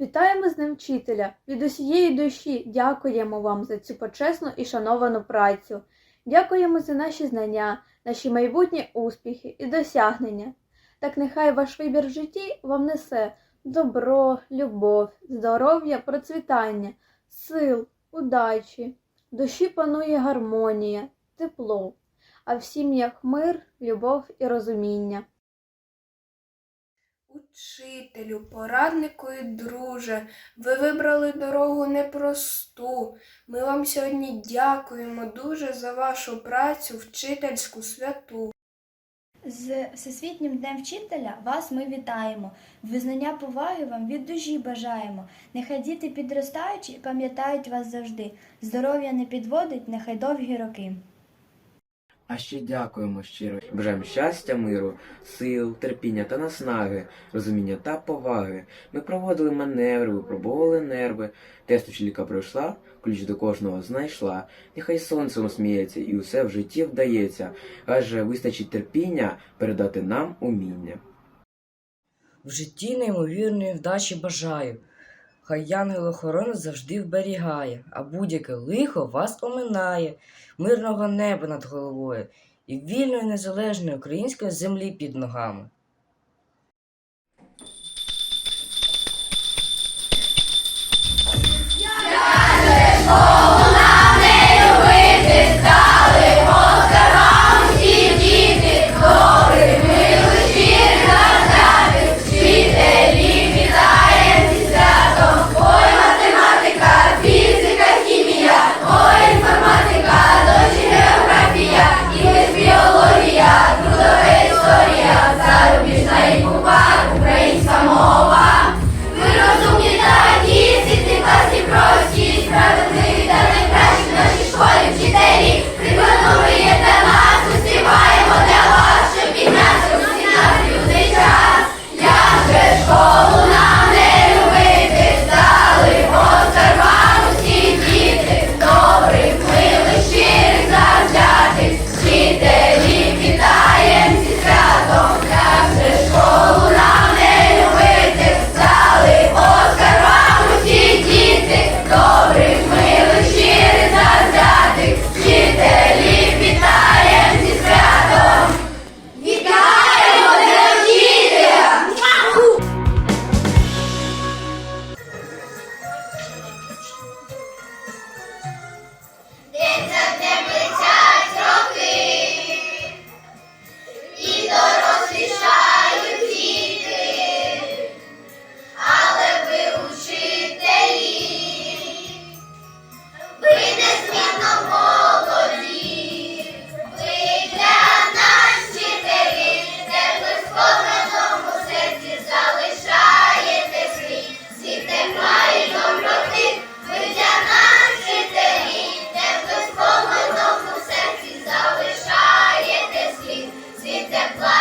Вітаємо з ним вчителя. Від усієї душі дякуємо вам за цю почесну і шановану працю. Дякуємо за наші знання, наші майбутні успіхи і досягнення. Так нехай ваш вибір в житті вам несе добро, любов, здоров'я, процвітання, сил, удачі. В душі панує гармонія, тепло, а в сім'ях мир, любов і розуміння. Учителю, пораднику і друже, ви вибрали дорогу непросту. Ми вам сьогодні дякуємо дуже за вашу працю вчительську святу. З Всесвітнім днем вчителя вас ми вітаємо. Визнання поваги вам від душі бажаємо. Нехай діти підростаючі пам'ятають вас завжди. Здоров'я не підводить, нехай довгі роки. А ще дякуємо щиро. Бажаємо щастя, миру, сил, терпіння та наснаги, розуміння та поваги. Ми проводили маневри, випробовували нерви. Тест учителька пройшла, ключ до кожного знайшла. Нехай сонцем сміється і усе в житті вдається. Каже, вистачить терпіння передати нам уміння. В житті неймовірної вдачі бажаю. Хай янгел-охоронець завжди вберігає, а будь-яке лихо вас оминає, мирного неба над головою і вільної незалежної української землі під ногами. Школа discipline.